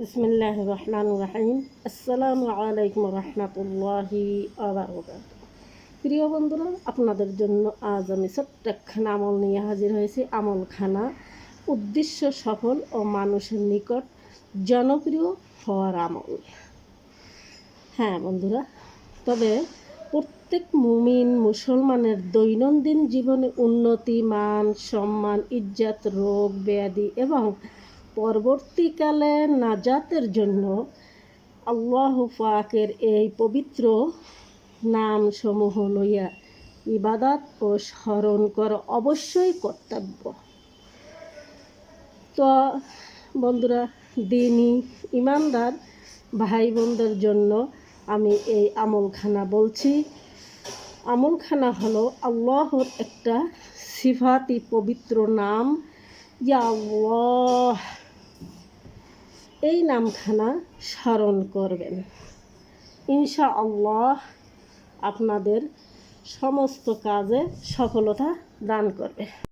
বিসমিল্লাহ রহমান রাহিম আসসালামু আলাইকুম রহমতুল্লাহি আবরকাত প্রিয় বন্ধুরা, আপনাদের জন্য আজ আমি ছোট্ট একখানা আমল নিয়ে হাজির হয়েছি। আমলখানা উদ্দেশ্য সফল ও মানুষের নিকট জনপ্রিয় হওয়ার আমল। হ্যাঁ বন্ধুরা, তবে প্রত্যেক মুমিন মুসলমানের দৈনন্দিন জীবনে উন্নতি, মান, সম্মান, ইজ্জাত, রোগ, ব্যাধি এবং পরবর্তীকালে নাজাতের জন্য আল্লাহ পাকের এই পবিত্র নামসমূহ লইয়া ইবাদাত ও স্মরণ করা অবশ্যই কর্তব্য। তো বন্ধুরা দিনই ইমানদার ভাই বোনদের জন্য আমি এই আমলখানা বলছি। আমলখানা হলো আল্লাহর একটা সিফাতি পবিত্র নাম, ইয়া আল্লাহ। এই নামখানা স্মরণ করবেন। ইনশা আল্লাহ আপনাদের সমস্ত কাজে সফলতা দান করবে।